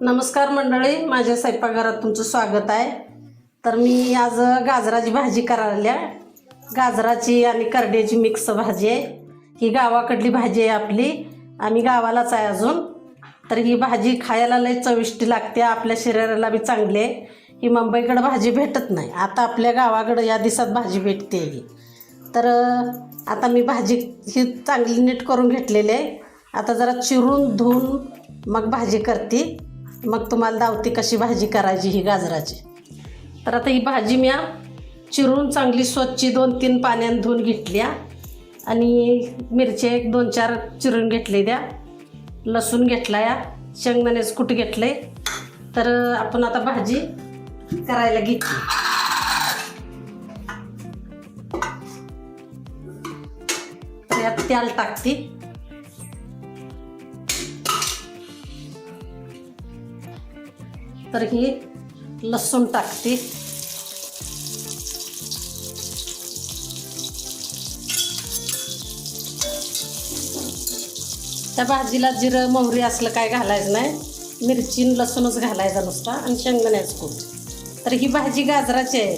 नमस्कार मंडळी माझ्या स्वयंपाकघरात तुमचं स्वागत आहे. तर मी आज गाजराची भाजी करायला गाजराची आणि करड्याची मिक्स भाजी आहे. ही गावाकडली भाजी आहे आपली. आम्ही गावालाच आहे अजून. तर ही भाजी खायला लय चविष्टी लागते. आपल्या शरीराला बी चांगली आहे. ही मुंबईकडं भाजी भेटत नाही. आता आपल्या गावाकडं या दिवसात भाजी भेटते ही. तर आता मी भाजी ही चांगली नीट करून घेतलेली आहे. आता जरा चिरून धुवून मग भाजी करते. मग तुम्हाला दावती कशी भाजी करायची ही गाजराची? तर आता ही भाजी मी चिरून चांगली स्वच्छ दोन तीन पाण्यानं धुवून घेतल्या आणि मिरच्या एक दोन चार चिरून घेतले द्या लसूण घेतला या. शेंगदाण्याचं कुठं घेतलंय तर आपण आता भाजी करायला घेतली. त्यात तेल टाकते. तर ही लसूण टाकते. त्या भाजीला जिरं मोहरी असलं काय घालायचं नाही. मिरची लसूणच घालायचा नुसता आणि शेंगदाण्याचं कूट. तर ही भाजी गाजराची आहे.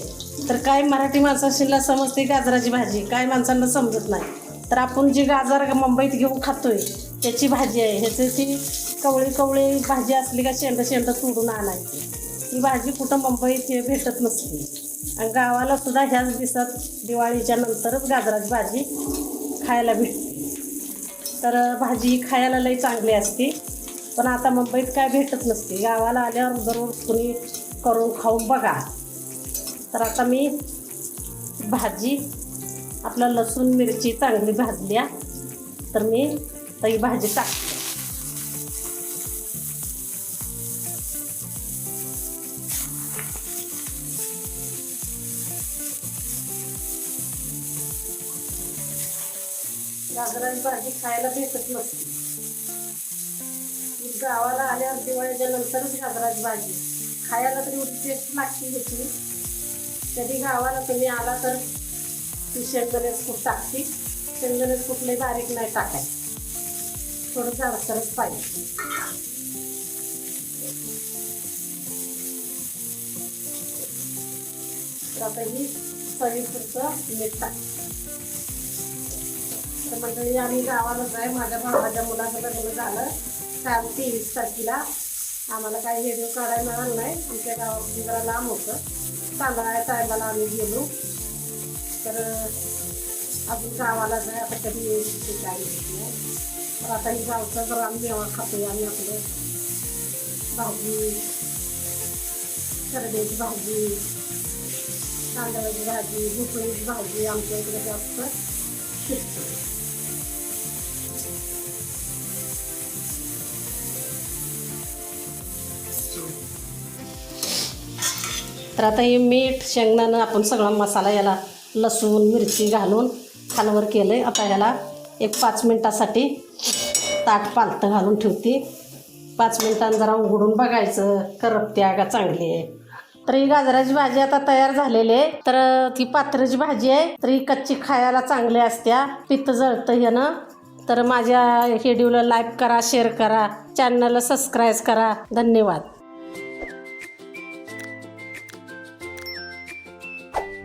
तर काय मराठी माणसाशीला समजते गाजराची भाजी? काय माणसांना समजत नाही. तर आपण जी गाजर मुंबईत घेऊन खातोय त्याची भाजी आहे. ह्याची ती कवळी कवळी भाजी असली का शेंड शेंड तोडून आणायची. ही भाजी कुठं मुंबईत हे भेटत नसते आणि गावाला सुद्धा ह्याच दिवसात दिवाळीच्या नंतरच गाजराची भाजी खायला भेटते. तर भाजी खायला लई चांगली असते. पण आता मुंबईत काय भेटत नसते. गावाला आल्यावर जरूर कुणी करून खाऊन बघा. तर आता मी भाजी आपला लसूण मिरची चांगली भाजल्या तर मी तर ही भाजी टाकते. गाजराची भाजी खायला भेटत नसते. गावाला आल्यावर दिवाळीच्या नंतरच गाजराची भाजी खायला तरी एवढी टेस्ट लागते ह्याची कधी गावाला तुम्ही आला तर ती शेंगदाण्याचं खूप टाकते. शेंगदाण्याचं कुठले बारीक नाही टाकाय थोडं जाडसरच पाहिजे. आता ही चवीपुरतं मीठ टाक तर मंडळी आम्ही गावालाच आहे माझ्या भावाच्या मुलाचं लग्न झालं. काल तेवीस तारखेला आम्हाला काही व्हिडिओ काढायला मिळालं नाही. आमच्या गावामध्ये जरा लांब होतं. तांदळाच्या टायमाला आम्ही गेलो. तर अजून गावालाच आहे आता कधी यायची काही नाही. तर आता ही गावचं जर आम्ही जेव्हा खातो आम्ही आपलं भाजी करड्याची भाजी तांदळाची भाजी भुसळीची भाजी आमच्या इकडे जास्त शिकतो तर आता हे मीठ शेंगदाणं आपण सगळा मसाला याला लसूण मिरची घालून खालवर केलं आहे आता याला एक पाच मिनटासाठी ताट पालतं घालून ठेवते. पाच मिनटानं जरा उघडून बघायचं. करपत्या का चांगली आहे. तर ही गाजराची भाजी आता तयार झालेली आहे. तर ती पात्राची भाजी आहे. तर ही कच्ची खायला चांगली असत्या. पित्त जळतं ह्यानं. तर माझ्या व्हिडिओला लाईक करा शेअर करा. चॅनलला सबस्क्राईब करा. धन्यवाद.